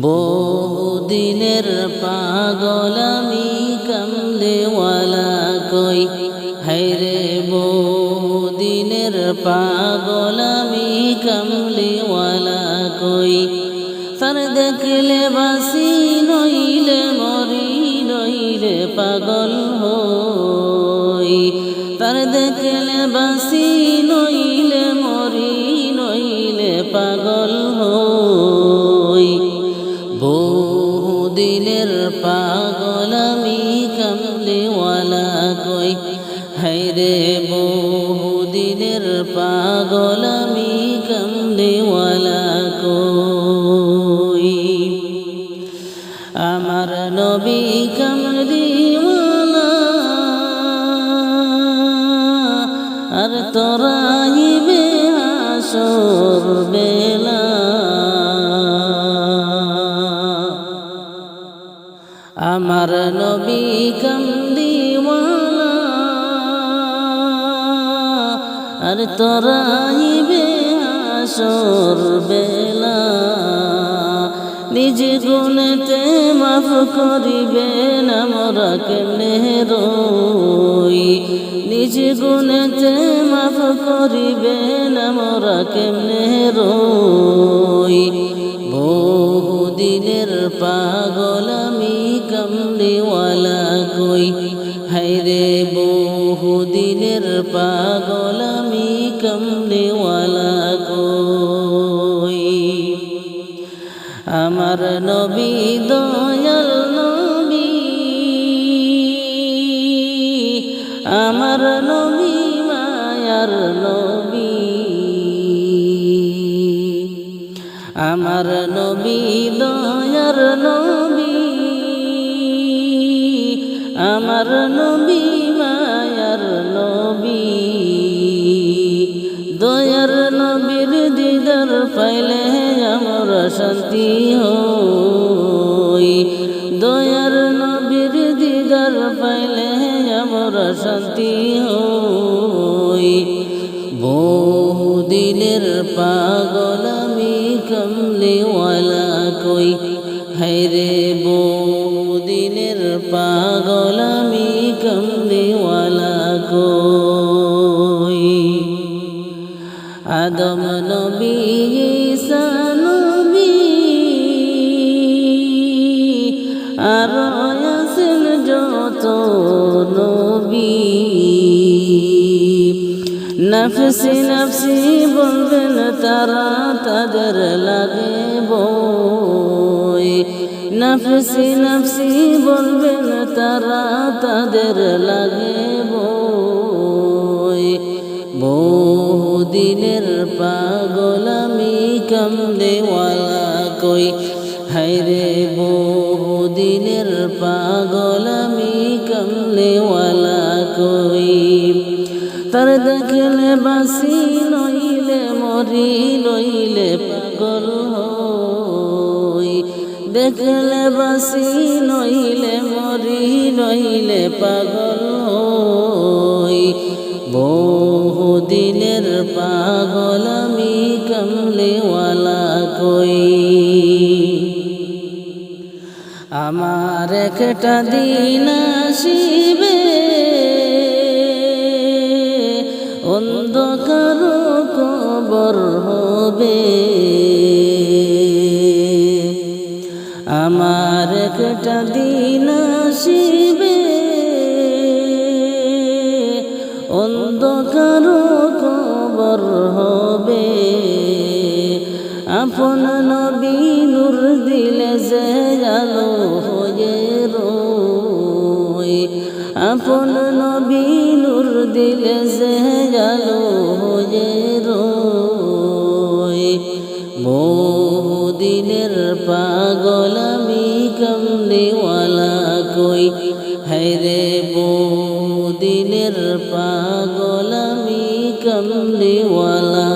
বহুদিনের পাগল আমি কামলেওয়ালা কই? হাইরে বহুদিনের পাগল আমি কামলেওয়ালা কই? তার দেখলে বাসি নইলে, মরি নইলে পাগল হই। তার দেখলে বাসি কই? হাইরে বহুদিনের পাগল আমি কামলিওয়ালা কই? আমার নবী কামলিওয়ালা আর তোরাইবে আসর বেলা। আমার নবী কামলিওয়ালা আর তোরাইবে আসর বেলা। নিজ গুণেতে মাফ করিবে না মোরা কেমনে রই? নিজ গুণেতে মাফ করিবে না মোরা কেমনে রই? বহুদিনের পাগল আমি কামলিওয়ালা কই? আমার নবী দয়াল নবী, আমার নবী মায়ার নবী, আমার নবী দয়ার নবী, আমার নবী আমরা শান্তি হই। দয়ার নবীর দিদার পাইলে আমরা শান্তি হই। বহুদিনের পাগল আমি কমলিওয়ালা কই। হাইরে বহুদিনের পাগল আমি কমলিওয়ালা কই। আদম নবী ঈসা নফসি নফসি বলবেন তারা তাদের লাগে বই। নফসি নফসি বলবেন তারা তাদের লাগে বই। বহুদিনের পাগল আমি কমলেওয়ালা কই। হাইরে বহুদিনের পাগল আমি কমলেওয়ালা কই। দেখলে বাসি নইলে মরি নইলে পাগল হই। দেখলে বাসি নইলে মরি নইলে পাগল হই। বহুদিনের পাগল আমি কমলেওয়ালা কই। আমার একটা দিন আসিবে আমার একটা দিন আসিবে। অন্ধকার কবর হবে। আপন নবী নূর দিলে যে আলো হয়ে রই আপন নবী নূর দিলে যে আলো হয়ে রই বহুদিনের পাগল আমি কমলিওয়ালা কই? হাইরে বহুদিনের পাগল আমি কমলিওয়ালা